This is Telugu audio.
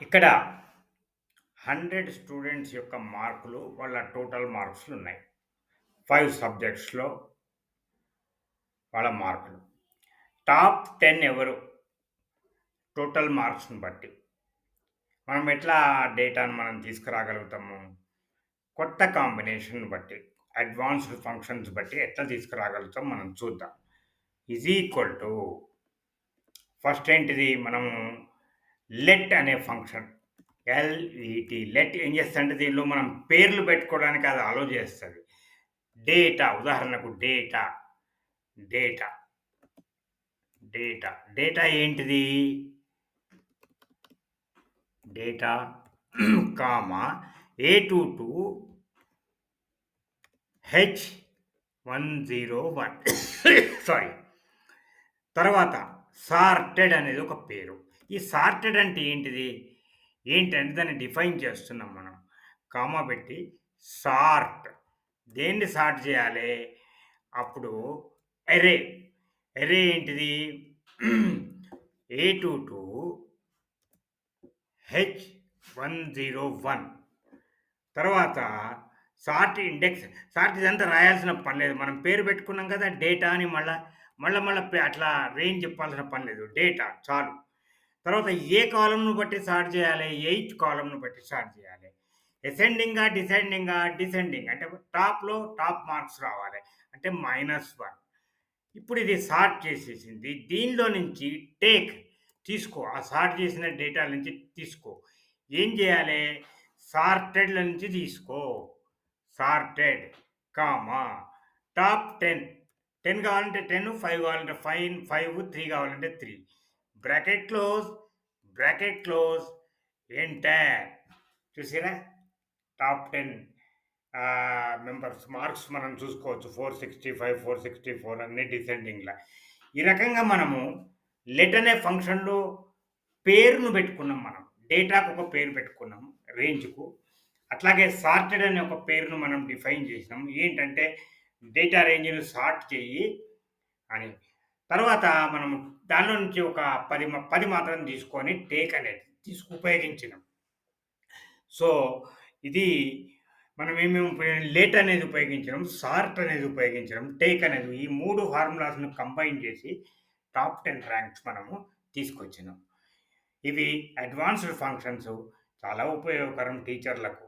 ఇక్కడ 100 స్టూడెంట్స్ యొక్క మార్కులు వాళ్ళ టోటల్ మార్క్స్‌లు ఉన్నాయి. ఫైవ్ సబ్జెక్ట్స్‌లో వాళ్ళ మార్కులు. టాప్ 10 ఎవరు? టోటల్ మార్క్స్‌ని బట్టి. మనం ఎట్లా డేటాను మనం తీసుకురాగలుగుతాము? కొత్త కాంబినేషన్ బట్టి, అడ్వాన్స్డ్ ఫంక్షన్స్ బట్టి ఎట్లా తీసుకురాగలుగుతాం మనం చూద్దాం. ఈజ్ ఈక్వల్ టు ఫస్ట్ ఏంటిది మనము లెట్ అనే ఫంక్షన్ ఎల్ఈటి లెట్ ఏం చేస్తుంటే దీనిలో మనం పేర్లు పెట్టుకోవడానికి అది అలో చేస్తుంది. డేటా ఉదాహరణకు డేటా డేటా డేటా డేటా ఏంటిది? Data comma A two to H one zero one sorry తర్వాత సార్టెడ్ అనేది ఒక పేరు. ఈ సార్టెడ్ అంటే ఏంటిది? ఏంటంటే దాన్ని డిఫైన్ చేస్తున్నాం మనం. కామా పెట్టి సార్ట్. దేన్ని సార్ట్ చేయాలి? అప్పుడు ఎరే ఎరే ఏంటిది? A two to H one zero one. తర్వాత సార్ట్ ఇండెక్స్. సార్ట్ ఇదంతా రాయాల్సిన పని లేదు. మనం పేరు పెట్టుకున్నాం కదా డేటా అని మళ్ళీ మళ్ళీ మళ్ళీ అట్లా రేంజ్ చెప్పాల్సిన పని లేదు. డేటా చాలు. తర్వాత ఏ కాలంను బట్టి స్టార్ట్ చేయాలి? ఎయిత్ కాలంను బట్టి స్టార్ట్ చేయాలి. అసెండింగా డిసెండింగా డిసెండింగ్ అంటే టాప్లో టాప్ మార్క్స్ రావాలి. అంటే మైనస్ వన్ ఇప్పుడు ఇది సార్ట్ చేసేసింది. దీనిలో నుంచి టేక్ తీసుకో. ఆ సార్ట్ చేసిన డేటా నుంచి తీసుకో. ఏం చేయాలి? సార్టెడ్ల నుంచి తీసుకో. Sorted comma top ten ten కావాలంటే టెన్ ఫైవ్ కావాలంటే ఫైవ్ ఫైవ్ త్రీ కావాలంటే three bracket close bracket close enter చూసారా టాప్ టెన్ మెంబర్స్ మార్క్స్ మనం చూసుకోవచ్చు. Four sixty five four sixty four అన్ని డిసెండింగ్లా ఈ రకంగా మనము లెట్ అనే ఫంక్షన్లో పేరును పెట్టుకున్నాం మనం. డేటాకు ఒక పేరు పెట్టుకున్నాం రేంజ్కు అట్లాగే సార్టెడ్ అనే ఒక పేరును మనం డిఫైన్ చేసినాం. ఏంటంటే డేటా రేంజ్ను సార్ట్ చేయి అని. తర్వాత మనం దానిలో నుంచి ఒక పది పది మాత్రం తీసుకొని టేక్ అనేది తీసుకు ఉపయోగించినాం. సో ఇది మనం ఏమేమి లేట్ అనేది ఉపయోగించడం సార్ట్ అనేది ఉపయోగించడం టేక్ అనేది ఈ మూడు ఫార్ములాస్ను కంబైన్ చేసి టాప్ టెన్ ర్యాంక్స్ మనము తీసుకొచ్చినాం. ఇవి అడ్వాన్స్డ్ ఫంక్షన్స్ చాలా ఉపయోగకరం టీచర్లకు.